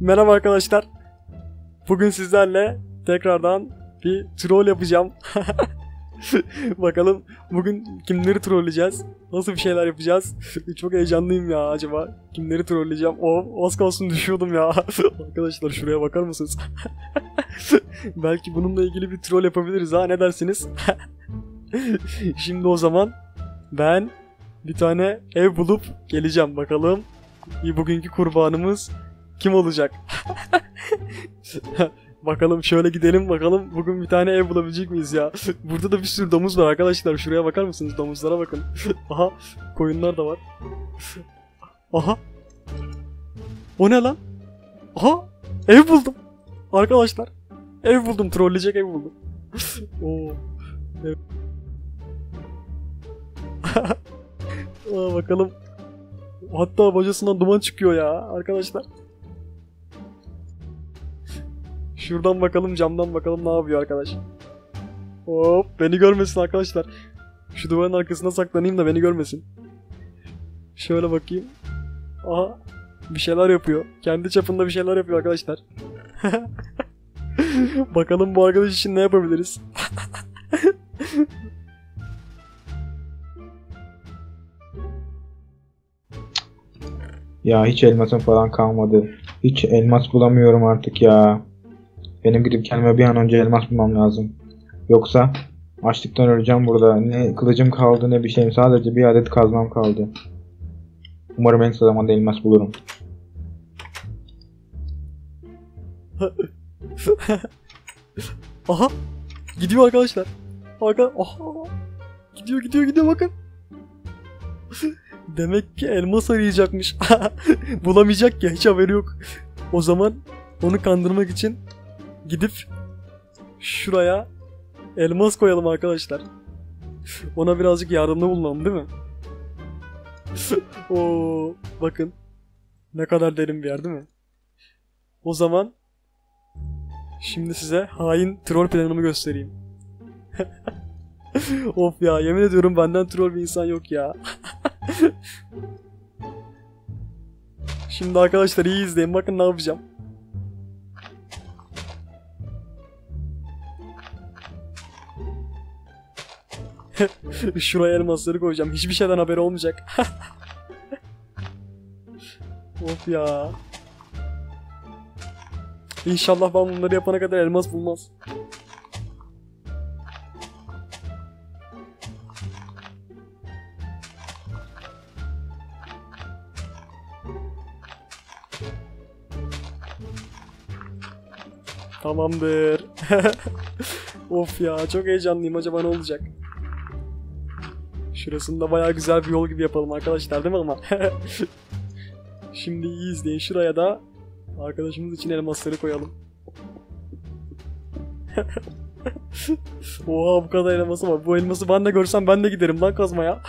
Merhaba arkadaşlar. Bugün sizlerle tekrardan bir troll yapacağım. Bakalım bugün kimleri trolleyeceğiz? Nasıl bir şeyler yapacağız? Çok heyecanlıyım ya acaba. Kimleri trolleyeceğim? O az düşüyordum ya. Arkadaşlar şuraya bakar mısınız? Belki bununla ilgili bir troll yapabiliriz ha ne dersiniz? Şimdi o zaman ben bir tane ev bulup geleceğim bakalım. Bugünkü kurbanımız kim olacak? bakalım şöyle gidelim bakalım bugün bir tane ev bulabilecek miyiz ya? Burada da bir sürü domuz var arkadaşlar. Şuraya bakar mısınız? Domuzlara bakın. Aha koyunlar da var. Aha. O ne lan? Aha ev buldum. Arkadaşlar ev buldum. Trolleyecek ev buldum. Oo. Ev. Aa, bakalım. Hatta bacasından duman çıkıyor ya arkadaşlar. Şuradan bakalım camdan bakalım ne yapıyor arkadaş. Hop beni görmesin arkadaşlar. Şu duvarın arkasına saklanayım da beni görmesin. Şöyle bakayım. Aha bir şeyler yapıyor. Kendi çapında bir şeyler yapıyor arkadaşlar. bakalım bu arkadaş için ne yapabiliriz. Ya hiç elmasım falan kalmadı. Hiç elmas bulamıyorum artık ya. Benim gidip kendime bir an önce elmas bulmam lazım. Yoksa açlıktan öleceğim burada. Ne kılıcım kaldı ne bir şeyim. Sadece bir adet kazmam kaldı. Umarım en kısa zamanda elmas bulurum. Aha gidiyor arkadaşlar. Arka aha gidiyor gidiyor gidiyor bakın. Demek ki elmas arayacakmış. Bulamayacak ya hiç haberi yok. O zaman onu kandırmak için gidip şuraya elmas koyalım arkadaşlar. Ona birazcık yardımda bulunalım değil mi? Oo, bakın. Ne kadar derin bir yer değil mi? O zaman şimdi size hain troll planımı göstereyim. of ya yemin ediyorum benden troll bir insan yok ya. Şimdi arkadaşlar iyi izleyin bakın ne yapacağım. Şuraya elmasları koyacağım. Hiçbir şeyden haberi olmayacak. of ya. İnşallah ben bunları yapana kadar elmas bulmaz. Tamamdır. of ya çok heyecanlıyım. Acaba ne olacak? Şurasında bayağı güzel bir yol gibi yapalım arkadaşlar değil mi ama? Şimdi iyi izleyin. Şuraya da arkadaşımız için elmasları koyalım. Oha bu kadar elması var. Bu elması ben de görsem ben de giderim lan kazmaya.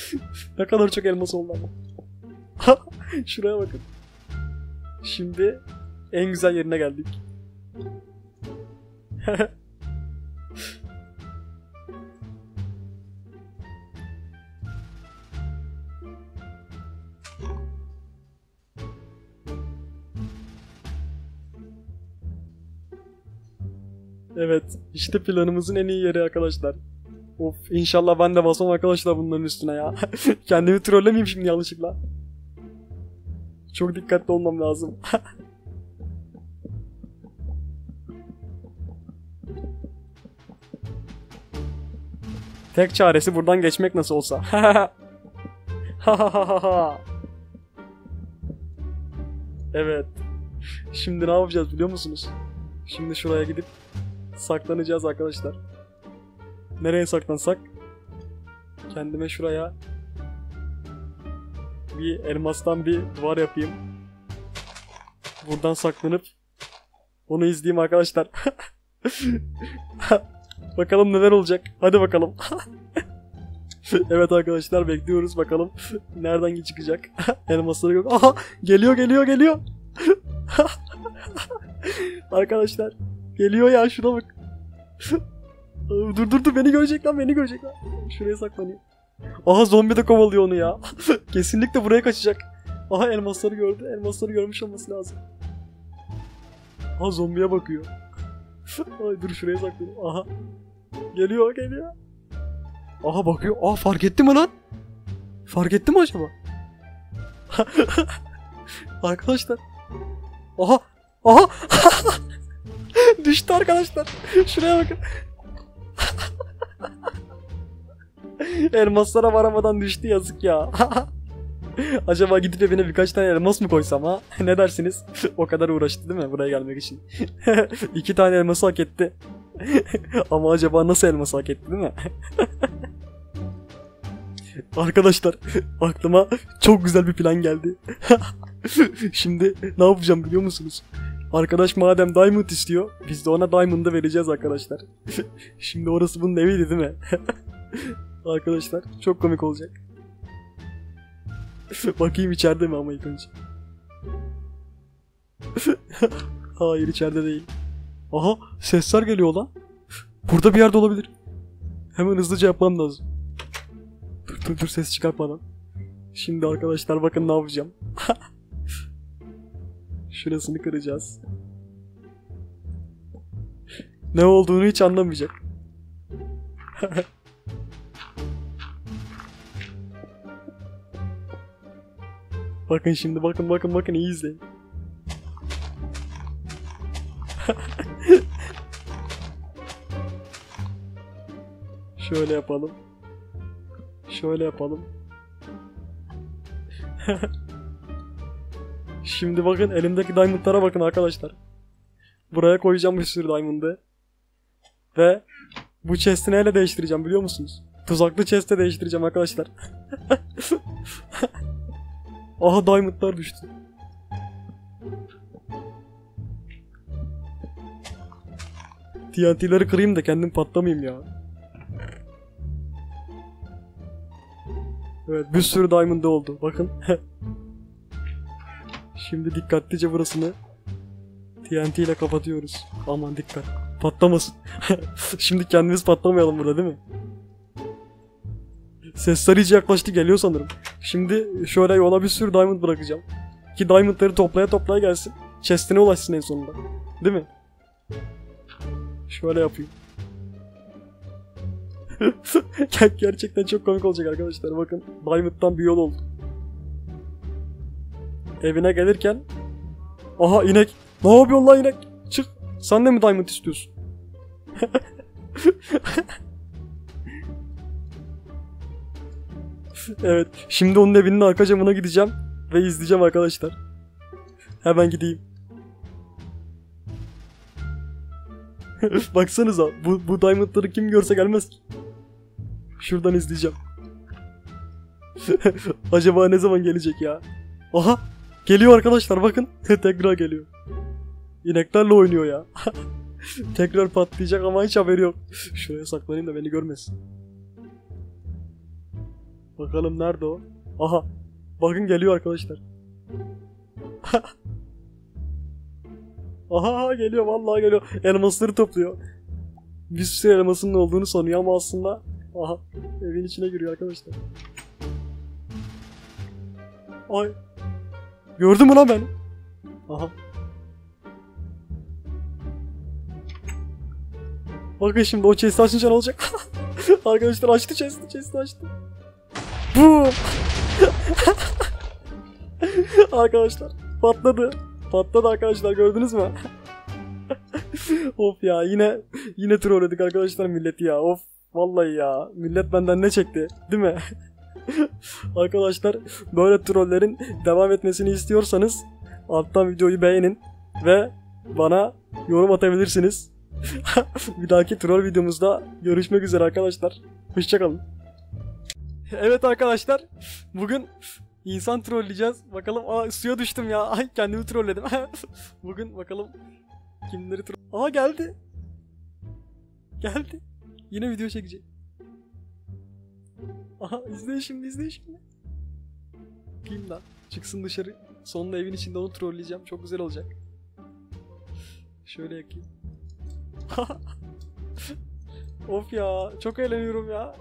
ne kadar çok elmas oldu ama. Şuraya bakın. Şimdi en güzel yerine geldik. Evet, işte planımızın en iyi yeri arkadaşlar. Of, inşallah ben de basmam arkadaşlar bunların üstüne ya. Kendimi trollemeyeyim şimdi yanlışlıkla. Çok dikkatli olmam lazım. Tek çaresi buradan geçmek nasıl olsa. evet. Şimdi ne yapacağız biliyor musunuz? Şimdi şuraya gidip saklanacağız arkadaşlar. Nereye saklansak? Kendime şuraya bir elmastan bir duvar yapayım. Buradan saklanıp onu izleyeyim arkadaşlar. Bakalım neler olacak. Hadi bakalım. evet arkadaşlar bekliyoruz bakalım. Nereden çıkacak? Elmasları yok. Aha geliyor geliyor geliyor. arkadaşlar geliyor ya şuna bak. dur dur dur beni görecek lan beni görecek lan. Şuraya saklanayım. Aha zombi de kovalıyor onu ya. Kesinlikle buraya kaçacak. Aha elmasları gördü. Elmasları görmüş olması lazım. Aha zombiye bakıyor. Ay dur şuraya saklayayım. Aha. Geliyor geliyor. Aha bakıyor. Aa fark etti mi lan? Fark etti mi acaba? arkadaşlar. Aha. Aha. Düştü arkadaşlar. Şuraya bakın. Elmaslara varamadan düştü yazık ya. Acaba gidip evine birkaç tane elmas mı koysam ha? ne dersiniz? o kadar uğraştı değil mi buraya gelmek için? İki tane elması hak etti. Ama acaba nasıl elması hak etti değil mi? Arkadaşlar aklıma çok güzel bir plan geldi. Şimdi ne yapacağım biliyor musunuz? Arkadaş madem Diamond istiyor biz de ona Diamond'ı vereceğiz arkadaşlar. Şimdi orası bunun eviydi değil mi? arkadaşlar çok komik olacak. Bakayım içeride mi ama ilk önce. Hayır içeride değil. Aha sesler geliyor lan. Burada bir yerde olabilir. Hemen hızlıca yapmam lazım. Dur dur dur ses çıkartmadan. Şimdi arkadaşlar bakın ne yapacağım. Şurasını kıracağız. Ne olduğunu hiç anlamayacak. bakın şimdi bakın bakın bakın iyi izleyin. Şöyle yapalım. Şöyle yapalım. Şimdi bakın elimdeki diamondlara bakın arkadaşlar. Buraya koyacağım bir sürü diamond'ı. Ve bu chest'i neyle değiştireceğim biliyor musunuz? Tuzaklı chest'e değiştireceğim arkadaşlar. Aha diamond'lar düştü. TNT'leri kırayım da kendim patlamayayım ya. Evet bir sürü diamond oldu. Bakın. Şimdi dikkatlice burasını TNT ile kapatıyoruz. Aman dikkat. Patlamasın. Şimdi kendimiz patlamayalım burada değil mi? Sesler iyice yaklaştı geliyor sanırım. Şimdi şöyle yola bir sürü diamond bırakacağım. Ki diamondları toplaya toplaya gelsin. Chest'ine ulaşsın en sonunda. Değil mi? Şöyle yapayım. Gerçekten çok komik olacak arkadaşlar. Bakın Diamond'dan bir yol oldu. Evine gelirken Aha inek. Ne yapıyorsun lan inek? Çık. Sen de mi Diamond istiyorsun? evet. Şimdi onun evinin arka camına gideceğim. Ve izleyeceğim arkadaşlar. Hemen gideyim. Baksanıza bu, bu diamondları kim görse gelmez ki. Şuradan izleyeceğim. Acaba ne zaman gelecek ya? Aha! Geliyor arkadaşlar bakın. Tekrar geliyor. İneklerle oynuyor ya. Tekrar patlayacak ama hiç haberi yok. Şuraya saklanayım da beni görmesin. Bakalım nerede o? Aha! Bakın geliyor arkadaşlar. Aha geliyor vallahi geliyor. Elmasları topluyor. Bir sürü elmasının olduğunu sanıyor ama aslında aha evin içine giriyor arkadaşlar. Ay. Gördün mü lan beni? Aha. Bakın şimdi o chest'i açınca ne olacak? arkadaşlar açtı chest'i, chest'i açtı. Boom! arkadaşlar patladı. Patladı arkadaşlar gördünüz mü? of ya yine yine trolledik arkadaşlar milleti ya. Of vallahi ya. Millet benden ne çekti? Değil mi? arkadaşlar böyle trollerin devam etmesini istiyorsanız alttan videoyu beğenin ve bana yorum atabilirsiniz. bir dahaki troll videomuzda görüşmek üzere arkadaşlar. Hoşçakalın. Evet arkadaşlar bugün İnsan trolleyeceğiz. Bakalım aa suya düştüm ya. Ay kendimi trolledim. Bugün bakalım kimleri troll... Aa geldi. Geldi. Yine video çekecek. Aha izle şimdi izle şimdi. Kim lan? Çıksın dışarı. Sonunda evin içinde onu trolleyeceğim. Çok güzel olacak. Şöyle yakayım. of ya. Çok eğleniyorum ya.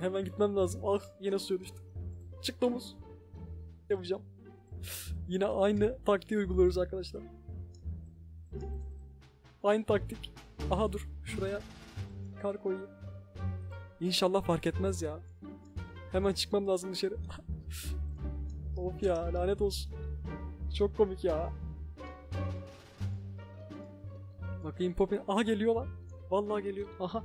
Hemen gitmem lazım. Ah yine suya düştüm. Çık domuz. Yapacağım. Yine aynı taktiği uyguluyoruz arkadaşlar. Aynı taktik. Aha dur şuraya kar koyayım. İnşallah fark etmez ya. Hemen çıkmam lazım dışarı. of ya lanet olsun. Çok komik ya. Bakayım Poppy. Aha geliyor lan. Vallahi geliyor. Aha.